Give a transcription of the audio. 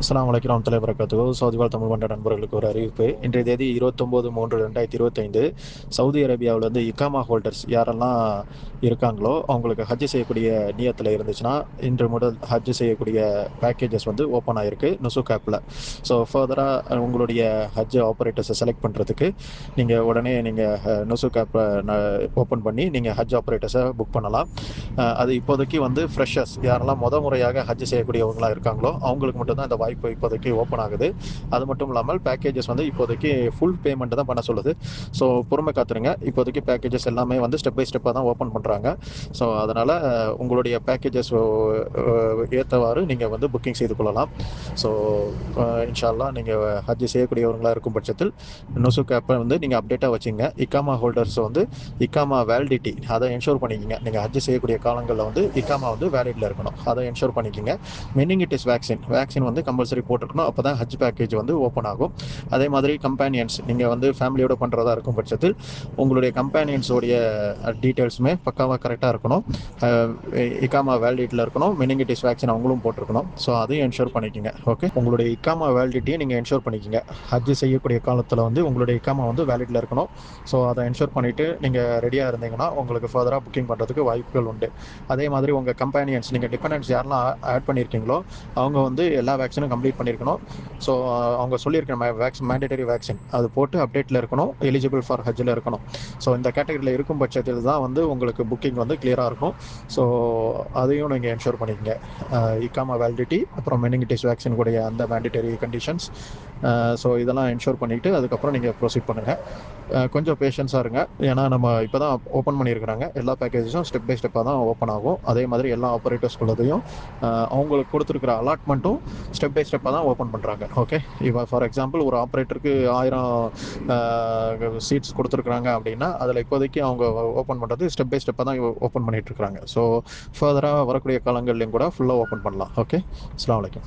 அஸ்லாம் வலைக்கம் ரஹமத்துல்லாஹி வரகாத்து சவுதி தமிழ் மன்ற நண்பர்களுக்கு ஒரு அறிவிப்பு. இன்றைய தேதி இருபத்தொம்போது மூன்று ரெண்டாயிரத்தி இருபத்தைந்து சவுதி அரேபியாவில் வந்து இக்காமா ஹோல்டர்ஸ் யாரெல்லாம் இருக்காங்களோ அவங்களுக்கு ஹஜ் செய்யக்கூடிய நியத்தில் இருந்துச்சுன்னா இன்று முதல் ஹஜ் செய்யக்கூடிய பேக்கேஜஸ் வந்து ஓப்பன் ஆகிருக்கு நுசுக் ஆப்பில் ஸோ ஃபர்தராக உங்களுடைய ஹஜ் ஆப்ரேட்டர்ஸை செலக்ட் பண்ணுறதுக்கு நீங்கள் உடனே நீங்கள் நுசுக் ஆப்பை ஓப்பன் பண்ணி நீங்கள் ஹஜ் ஆப்ரேட்டர்ஸை புக் பண்ணலாம். அது இப்போதைக்கு வந்து ஃப்ரெஷர்ஸ் யாரெல்லாம் முத முறையாக ஹஜ் செய்யக்கூடியவங்களாம் இருக்காங்களோ அவங்களுக்கு மட்டும்தான் இந்த வாய்ப்பு இப்போதைக்கு ஓப்பன் ஆகுது. அது மட்டும் இல்லாமல் பேக்கேஜஸ் வந்து இப்போதைக்கு ஃபுல் பேமெண்ட் தான் பண்ண சொல்லுது. ஸோ பொறுமை காத்துருங்க. இப்போதைக்கு பேக்கேஜஸ் எல்லாமே வந்து ஸ்டெப் பை ஸ்டெப்பாக தான் ஓப்பன் பண்ணுறாங்க ஸோ அதனால் உங்களுடைய பேக்கேஜஸ் ஏற்றவாறு நீங்கள் வந்து புக்கிங் செய்து கொள்ளலாம். ஸோ இன்ஷால்லா நீங்கள் ஹஜ் செய்யக்கூடியவர்களாக இருக்கும் பட்சத்தில் நுசுக் ஆப்பை வந்து நீங்கள் அப்டேட்டாக வச்சுங்க. இக்காமா ஹோல்டர்ஸ் வந்து இக்காமா வேலிடிட்டி அதை என்ஷூர் பண்ணிக்கிங்க. நீங்கள் ஹஜ் செய்யக்கூடிய காலங்களில் வந்து இக்காமா வந்து வேலிடில் இருக்கணும். அதை என்ஷூர் பண்ணிக்கிங்க. மெனிங்கிட்டிஸ் வேக்சின் வேக்சின் வந்து கம்பல்சரி போட்டுருக்கணும் அப்போ தான் ஹஜ் பேக்கேஜ் வந்து ஓப்பன் ஆகும். அதே மாதிரி கம்பேனியன்ஸ் நீங்கள் வந்து ஃபேமிலியோட பண்ணுறதா இருக்கும் பட்சத்தில் உங்களுடைய கம்பேனியன்ஸோடைய டீட்டெயில்ஸுமே பக்காவாக கரெக்டாக இருக்கணும். இக்காமா வேலிடிட்டியில் இருக்கணும். மெனிங்கிட்டிஸ் வேக்சின் அவங்களும் போட்டிருக்கணும். ஸோ அதையும் என்ஷூர் பண்ணிக்கோங்க. ஓகே உங்களுடைய இக்காமா வேலிடிட்டியை நீங்கள் என்ஷூர் பண்ணிக்கோங்க. ஹஜ் செய்யக்கூடிய காலத்தில் வந்து உங்களுடைய இக்காமா வந்து வேலிடில் இருக்கணும். ஸோ அதை என்ஷூர் பண்ணிவிட்டு நீங்கள் ரெடியாக இருந்தீங்கன்னா உங்களுக்கு ஃபர்தராக புக்கிங் பண்ணுறதுக்கு வாய்ப்புகள் உண்டு. அதே மாதிரி உங்கள் கம்பேனியன்ஸ் நீங்கள் டிபெண்டன்ஸ் யாரெல்லாம் ஆட் பண்ணியிருக்கீங்களோ அவங்க வந்து எல்லா வேக்சினும் கம்ப்ளீட் பண்ணியிருக்கணும். ஸோ அவங்க சொல்லியிருக்கிற வேக்சின் மேண்டேட்டரி வேக்சின் அது போட்டு அப்டேட்டில் இருக்கணும் எலிஜிபிள் ஃபார் ஹஜ்ஜில் இருக்கணும். ஸோ இந்த கேட்டகரியில் இருக்கும் பட்சத்தில் தான் வந்து உங்களுக்கு புக்கிங் வந்து கிளியராக இருக்கும். ஸோ அதையும் நீங்கள் என்ஷூர் பண்ணிக்கங்க. இக்காமா வேலிடிட்டி அப்புறம் மெனிங்கிட்டிஸ் வேக்சின் கூடிய அந்த மேண்டேட்டரி கண்டிஷன்ஸ் ஸோ இதெல்லாம் என்ஷூர் பண்ணிவிட்டு அதுக்கப்புறம் நீங்கள் ப்ரொசீட் பண்ணுங்கள் கொஞ்சம் பேஷன்ஸாக இருங்க. ஏன்னா நம்ம இப்போ தான் ஓப்பன் பண்ணியிருக்கிறாங்க. எல்லா பேக்கேஜஸும் ஸ்டெப் பை ஸ்டெப்பாக தான் ஓப்பன் ஆகும். அதே மாதிரி எல்லா ஆப்ரேட்டர்ஸ்குள்ளதையும் அவங்களுக்கு கொடுத்துருக்குற அலாட்மெண்ட்டும் ஸ்டெப் பை ஸ்டெப்பாக தான் ஓப்பன் பண்ணுறாங்க ஓகே இப்போ ஃபார் எக்ஸாம்பிள் ஒரு ஆப்ரேட்டருக்கு ஆயிரம் சீட்ஸ் கொடுத்துருக்குறாங்க அப்படின்னா அதில் இப்போதைக்கு அவங்க ஓப்பன் பண்ணுறது ஸ்டெப் பை ஸ்டெப்பாக தான் ஓப்பன் பண்ணிகிட்ருக்குறாங்க ஸோ ஃபர்தராக வரக்கூடிய காலங்கள்லையும் கூட ஃபுல்லாக ஓப்பன் பண்ணலாம். ஓகே அஸ்லாம் வலைக்கம்